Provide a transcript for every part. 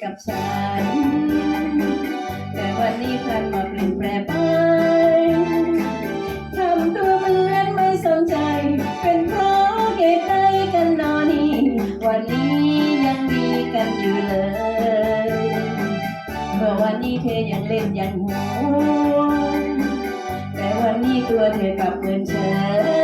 กับฉัน แต่วันนี้พลันมาเปลี่ยนแปลไปทำตัวเหมือนไม่สนใจ เป็นเพราะเหตุใดกันนอนี่วันนี้ยังดีกันอยู่เลย เมื่อวันนี้เธอยังเล่นยังหัวแต่วันนี้ตัวเธอกลับเมินเฉย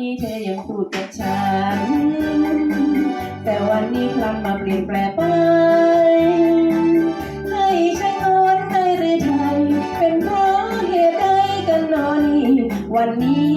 นี้เธอยังพูดกับฉัน แต่วันนี้พลันมาเปลี่ยนแปลไป ให้ฉันงอนได้หรือไทย เป็นเพราะเหตุใดกันนอนี่วันนี้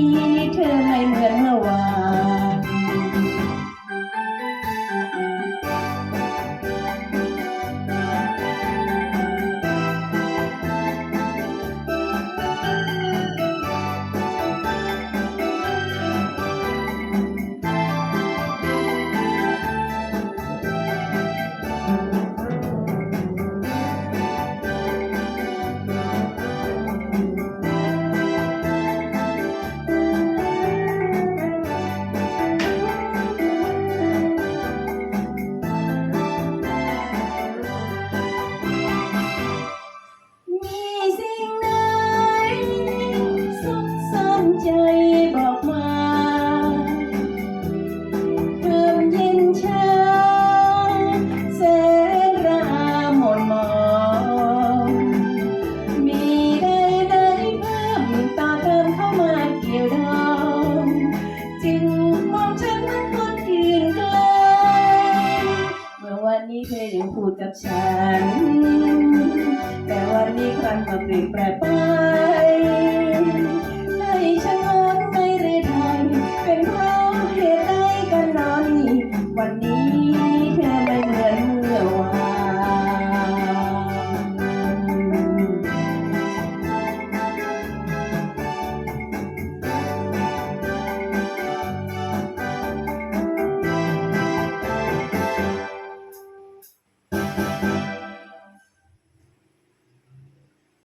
พูดกับฉัน